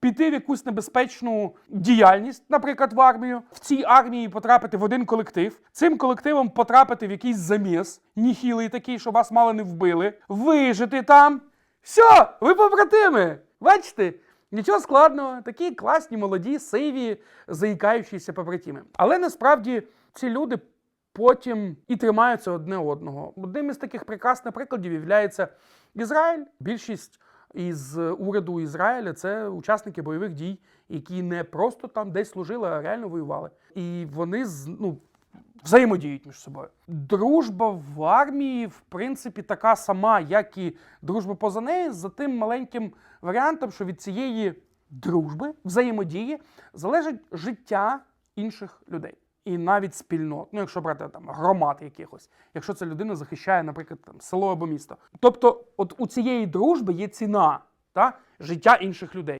піти в якусь небезпечну діяльність, наприклад, в армію, в цій армії потрапити в один колектив, цим колективом потрапити в якийсь заміс, ніхілий такий, що вас мало не вбили, вижити там. Все, ви побратими! Бачите? Нічого складного, такі класні, молоді, сиві, заїкаючіся побратими. Але насправді ці люди потім і тримаються одне одного. Одним із таких прекрасних прикладів є Ізраїль. Більшість із уряду Ізраїля це учасники бойових дій, які не просто там десь служили, а реально воювали. І вони ну, взаємодіють між собою. Дружба в армії, в принципі, така сама, як і дружба поза нею, за тим маленьким варіантом, що від цієї дружби, взаємодії залежить життя інших людей. І навіть спільнот, ну якщо брати там громад якихось, якщо ця людина захищає, наприклад, там село або місто. Тобто, от у цієї дружби є ціна та життя інших людей.